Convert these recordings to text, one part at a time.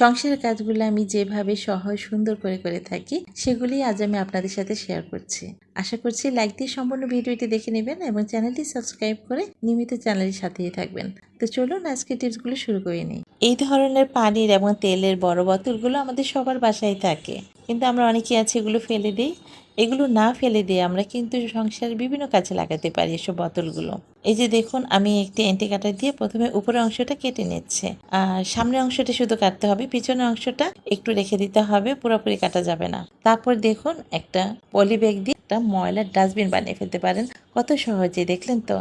সংসারের কাজগুলো আমি যেভাবে সহজ, সুন্দর করে করে থাকি সেগুলি আজ আমি আপনাদের সাথে শেয়ার করছি। আশা করছি লাইক দিয়ে সম্পূর্ণ ভিডিওটি দেখে নেবেন এবং চ্যানেলটি সাবস্ক্রাইব করে নিয়মিত চ্যানেলের সাথেই থাকবেন। তো চলুন আজকে টিপসগুলো শুরু করে নিই। এই ধরনের পানির এবং তেলের বড় বোতলগুলো আমাদের সবার বাসায় থাকে। কিন্তু আমরা অনেকে আছে এগুলো ফেলে দিই। এগুলো না ফেলে দিয়ে আমরা কিন্তু সংসারের বিভিন্ন কাজে লাগাতে পারি এসব বোতলগুলো। এই যে দেখুন, আমি একটি এন্টি কাটার দিয়ে প্রথমে উপরের অংশটা কেটে নিচ্ছে। আর সামনের অংশটা শুধু কাটতে হবে, পিছনের অংশটা একটু রেখে দিতে হবে, পুরোপুরি কাটা যাবে না। তারপর দেখুন, একটা পলি ব্যাগ দিয়ে একটা ময়লার ডাস্টবিন বানিয়ে ফেলতে পারেন। কত সহজে, দেখলেন তো?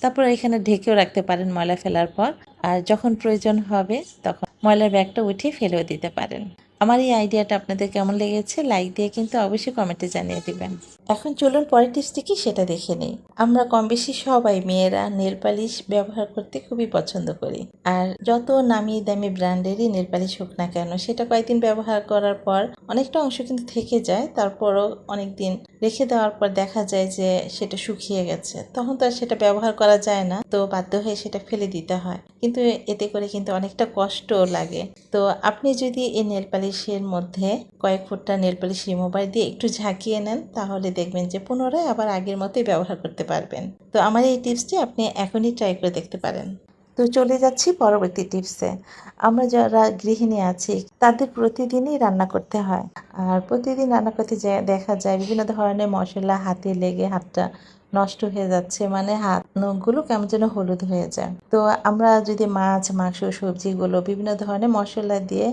তারপর এখানে ঢেকেও রাখতে পারেন ময়লা ফেলার পর। আর যখন প্রয়োজন হবে তখন ময়লার ব্যাগটা উঠিয়ে ফেলেও দিতে পারেন। আমার এই আইডিয়াটা আপনাদের কেমন লেগেছে, লাইক দিয়ে কিন্তু অবশ্যই কমেন্টে জানিয়ে দিবেন। এখন চলুন পরের টিপসটি কি সেটা দেখে নিই। আমরা কম বেশি সবাই মেয়েরা নেল পালিশ ব্যবহার করতে খুবই পছন্দ করি। আর যত নামি দামি ব্র্যান্ডেরই নেল পালিশ হোক না কেন, সেটা কয়েকদিন ব্যবহার করার পর অনেকটা অংশ কিন্তু থেকে যায়, তারপরও অনেক দিন রেখে দেওয়ার পর দেখা যায় যে সেটা শুকিয়ে গেছে। তখন তো আর সেটা ব্যবহার করা যায় না। তো বাধ্য হয়ে সেটা ফেলে দিতে হয়। কিন্তু এতে করে কিন্তু অনেকটা কষ্টও লাগে। তো আপনি যদি এই নেল পালিশের মধ্যে কয়েক ফুটটা নেল পালিশ রিমুভার দিয়ে একটু ঝাঁকিয়ে নেন, তাহলে দেখবেন যে পুনরায় আবার আগের মতোই ব্যবহার করতে পারবেন। তো আমার এই টিপসটি আপনি এখনই ট্রাই করে দেখতে পারেন। তো চলে যাচ্ছি পরবর্তী টিপসে আমরা যারা গৃহিণী আছি, তাদের প্রতিদিনই রান্না করতে হয়। আর প্রতিদিন রান্না করতে দেখা যায় বিভিন্ন ধরনের মশলা হাতে লেগে হাতটা নষ্ট হয়ে যাচ্ছে মানে হাত নখগুলো কেমন যেন হলুদ হয়ে যায়। তো আমরা যদি মাছ, মাংস সবজিগুলো বিভিন্ন ধরনের মশলা দিয়ে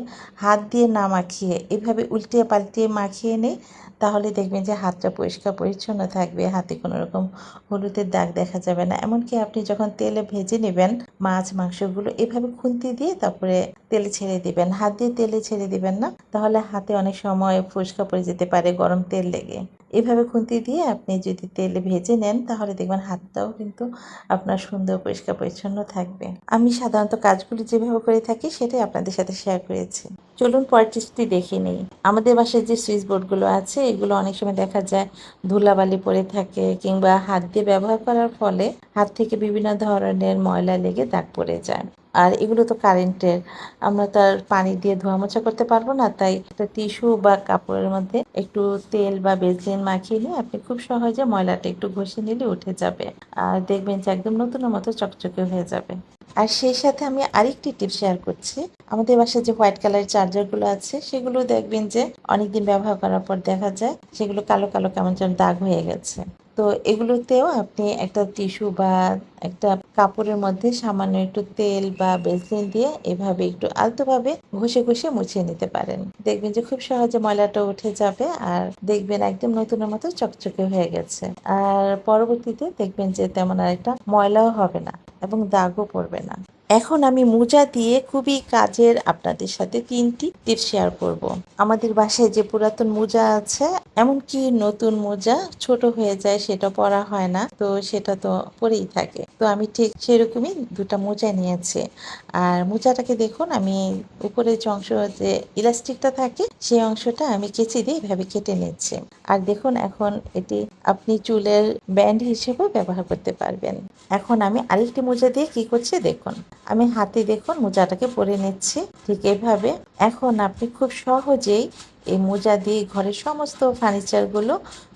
হাত দিয়ে না মাখিয়ে এভাবে উল্টিয়ে পাল্টিয়ে মাখিয়ে নিই, তাহলে দেখবেন যে হাতটা পরিষ্কার পরিচ্ছন্ন থাকবে, হাতে কোনো রকম হলুদের দাগ দেখা যাবে না। এমনকি আপনি যখন তেলে ভেজে নেবেন মাছ, মাংসগুলো এভাবে খুন্তি দিয়ে তারপরে তেলে ছেড়ে দিবেন। হাত দিয়ে তেলে ছেড়ে দিবেন না, তাহলে হাতে অনেক সময় ফুসকা পড়ে যেতে পারে, গরম তেল লেগে। এভাবে দিয়ে আপনি যদি তেলে ভেজে নেন, তাহলে দেখবেন হাতটাও কিন্তু আপনার সুন্দর, পরিষ্কার, পরিচ্ছন্ন থাকবে। আমি সাধারণত কাজগুলি যেভাবে করে থাকি, সেটাই আপনাদের সাথে শেয়ার করেছি। চলুন পরের দেখে নিই। আমাদের বাসায় যে সুইচ বোর্ডগুলো আছে, এগুলো অনেক সময় দেখা যায় ধুলাবালি পড়ে থাকে কিংবা হাত দিয়ে ব্যবহার করার ফলে হাত থেকে বিভিন্ন ধরনের ময়লা লেগে দাগ পড়ে যায়। আর এগুলো তো কারেন্টের। আমরা তার পানি দিয়ে ধোয়া মোছা করতে পারব না, তাই একটা টিস্যু বা কাপড়ের মধ্যে একটু তেল বা বেসলিন মাখিয়ে নিয়ে আপনি খুব সহজে ময়লাটা একটু ঘষে নিলে উঠে যাবে। আর দেখবেন যে একদম নতুনের মতো চকচকে হয়ে যাবে। আর সেই সাথে আমি আরেকটি টিপ শেয়ার করছি। আমাদের বাসায় যে হোয়াইট কালারের চার্জারগুলো আছে, সেগুলো দেখবেন যে অনেকদিন ব্যবহার করার পর দেখা যায় সেগুলো কালো কালো কেমন যেন দাগ হয়ে গেছে। তো এগুলোতেও আপনি একটা টিস্যু বা একটা কাপড়ের মধ্যে সামান্য একটু তেল বা বেসলিন দিয়ে এভাবে একটু আলতোভাবে ঘষে ঘষে মুছিয়ে নিতে পারেন। দেখবেন যে খুব সহজে ময়লাটা উঠে যাবে আর দেখবেন একদম নতুনের মতো চকচকে হয়ে গেছে। আর পরবর্তীতে দেখবেন যে তেমন আর একটা ময়লাও হবে না এবং দাগও পড়বে না। এখন আমি মোজা দিয়ে খুবই কাজের আপনাদের সাথে তিনটি টিপস শেয়ার করব। আমাদের বাসায় যে পুরাতন মোজা আছে, এমনকি নতুন মোজা ছোট হয়ে যায় সেটা পরা হয় না, তো সেটা তো পরেই থাকে। তো আমি ঠিক সেরকমই দুটা মোজা নিয়েছি। আর মোজাটাকে দেখুন, আমি উপরের যে অংশ যে ইলাস্টিকটা থাকে, সেই অংশটা আমি কেচি দিয়ে এভাবে কেটে নিচ্ছি। আর দেখুন, এখন এটি আপনি চুলের ব্যান্ড হিসেবেও ব্যবহার করতে পারবেন। এখন আমি আরেকটি মোজা দিয়ে কি করছি দেখুন। আমি হাতে দেখুন মোজাটাকে পরে নিচ্ছি। ঠিক এভাবে এখন আপনি খুব সহজেই এই মোজা দিয়ে ঘরের সমস্ত ফার্নিচারগুলো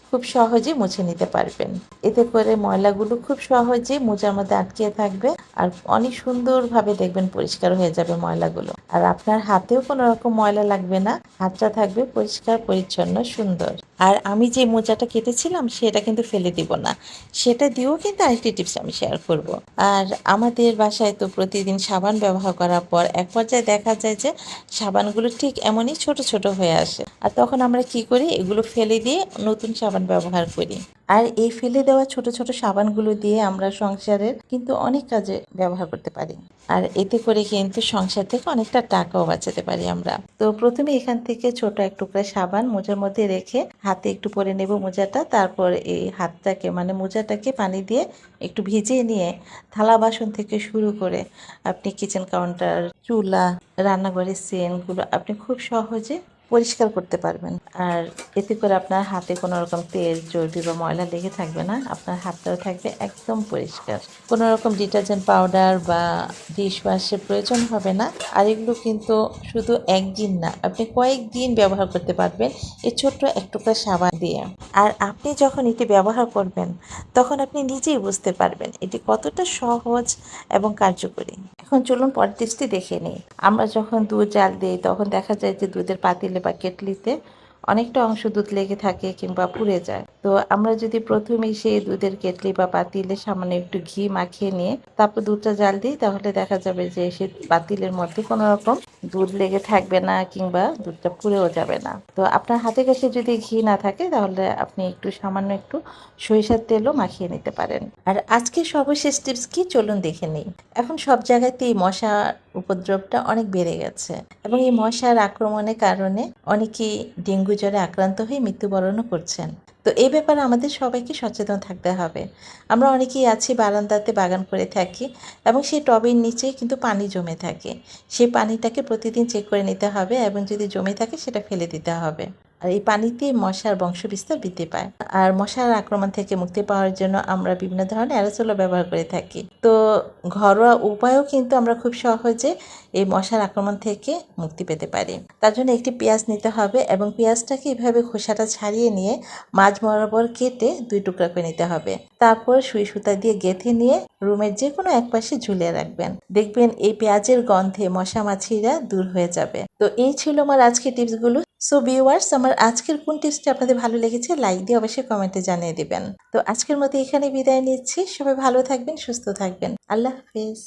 খুব সহজে মুছে নিতে পারবেন। এতে করে ময়লাগুলো খুব সহজে মোজার মধ্যে আটকে থাকবে। আর অনেক সুন্দরভাবে দেখবেন পরিষ্কার হয়ে যাবে ময়লাগুলো। আর আপনার হাতেও কোনো রকম ময়লা লাগবে না, হাতটা থাকবে পরিষ্কার, পরিচ্ছন্ন, সুন্দর। আর আমি যে মোজাটা কেটেছিলাম সেটা কিন্তু ফেলে দিব না। সেটা দিয়েও কিন্তু আরেকটি টিপস আমি শেয়ার করব। আর আমাদের বাসায় তো প্রতিদিন সাবান ব্যবহার করার পর এক পর্যায়ে দেখা যায় যে সাবানগুলো ঠিক এমনই ছোট ছোট হয়ে আসে। আর তখন আমরা কি করি? এগুলো ফেলে দিয়ে নতুন সাবান ব্যবহার করি। আর এই ফেলে দেওয়া ছোট ছোট সাবানগুলো দিয়ে আমরা সংসারের কিন্তু অনেক কাজে ব্যবহার করতে পারি। আর এতে করে কিন্তু সংসার থেকে অনেকটা টাকাও বাঁচাতে পারি আমরা। তো প্রথমে এখান থেকে ছোট এক টুকরা সাবান মোজার মধ্যে রেখে হাতে একটু পরে নেব মোজাটা। তারপর এই হাতটাকে মানে মোজাটাকে পানি দিয়ে একটু ভিজিয়ে নিয়ে থালা বাসন থেকে শুরু করে আপনি কিচেন কাউন্টার চুলা, রান্নাঘরের সেনগুলো আপনি খুব সহজে পরিষ্কার করতে পারবেন। আর এতে করে আপনার হাতে কোনো রকম তেল, চর্বি বা ময়লা লেগে থাকবে না। আপনার হাতটাও থাকবে একদম পরিষ্কার। কোনো রকম ডিটারজেন্ট পাউডার বা ডিশ ওয়াশের প্রয়োজন হবে না। আর এগুলো কিন্তু শুধু একদিন না, আপনি কয়েকদিন ব্যবহার করতে পারবেন এই ছোট্ট এক টুকরা সাবান দিয়ে। আর আপনি যখন এটি ব্যবহার করবেন, তখন আপনি নিজেই বুঝতে পারবেন এটি কতটা সহজ এবং কার্যকরী। এখন চলুন পরের টিপসটি দেখে নিই। আমরা যখন দুধ জাল দিই, তখন দেখা যায় যে দুধের পাতিলে বা কেটলিতে অনেকটা অংশ দুধ লেগে থাকে কিংবা পুড়ে যায়। তো আমরা যদি প্রথমে সেই দুধের কেটলি বা পাতিলে সামান্য একটু ঘি মাখিয়ে নিয়ে তারপর দুধটা জাল দিই, তাহলে দেখা যাবে যে সে পাতিলের মধ্যে কোনো রকম দুধ লেগে থাকবে না কিংবা দুধটা পুড়েও যাবে না। তো আপনার হাতে কাছে যদি ঘি না থাকে, তাহলে আপনি একটু সামান্য একটু সরিষার তেলও মাখিয়ে নিতে পারেন। আর আজকে সর্বশেষ টিপস কি চলুন দেখে নিই। এখন সব জায়গাতেই মশা উপদ্রবটা অনেক বেড়ে গেছে এবং এই মশার আক্রমণের কারণে অনেকেই ডেঙ্গু জ্বরে আক্রান্ত হয়ে মৃত্যুবরণও করছেন। তো এই ব্যাপারে আমাদের সবাইকে সচেতন থাকতে হবে। আমরা অনেকেই আছি বারান্দাতে বাগান করে থাকি এবং সেই টবের নিচে কিন্তু পানি জমে থাকে। সেই পানিটাকে প্রতিদিন চেক করে নিতে হবে এবং যদি জমে থাকে সেটা ফেলে দিতে হবে। আর এই পানিতে মশার বংশবিস্তার বৃদ্ধি পায়। আর মশার আক্রমণ থেকে মুক্তি পাওয়ার জন্য আমরা বিভিন্ন ধরনের অ্যারোসোলও ব্যবহার করে থাকি। তো ঘরোয়া উপায়ও কিন্তু আমরা খুব সহজে এই মশার আক্রমণ থেকে মুক্তি পেতে পারি। তার জন্য একটি পেঁয়াজ নিতে হবে এবং পেঁয়াজটাকে এভাবে খোসাটা ছাড়িয়ে নিয়ে মাঝ বরাবর কেটে দুই টুকরা করে নিতে হবে। তারপর সুই সুতা দিয়ে গেঁথে নিয়ে রুমের যে কোনো এক পাশে ঝুলিয়ে রাখবেন। দেখবেন এই পেঁয়াজের গন্ধে মশা মাছিরা দূর হয়ে যাবে। তো এই ছিল আমার আজকের টিপসগুলো। সো ভিউয়ার্স আমার আজকের কোন টিপসটি আপনাদের ভালো লেগেছে লাইক দিয়ে অবশ্যই কমেন্টে জানিয়ে দিবেন। তো আজকের মতো এখানে বিদায় নিচ্ছি। সবাই ভালো থাকবেন, সুস্থ থাকবেন। আল্লাহ হাফিজ।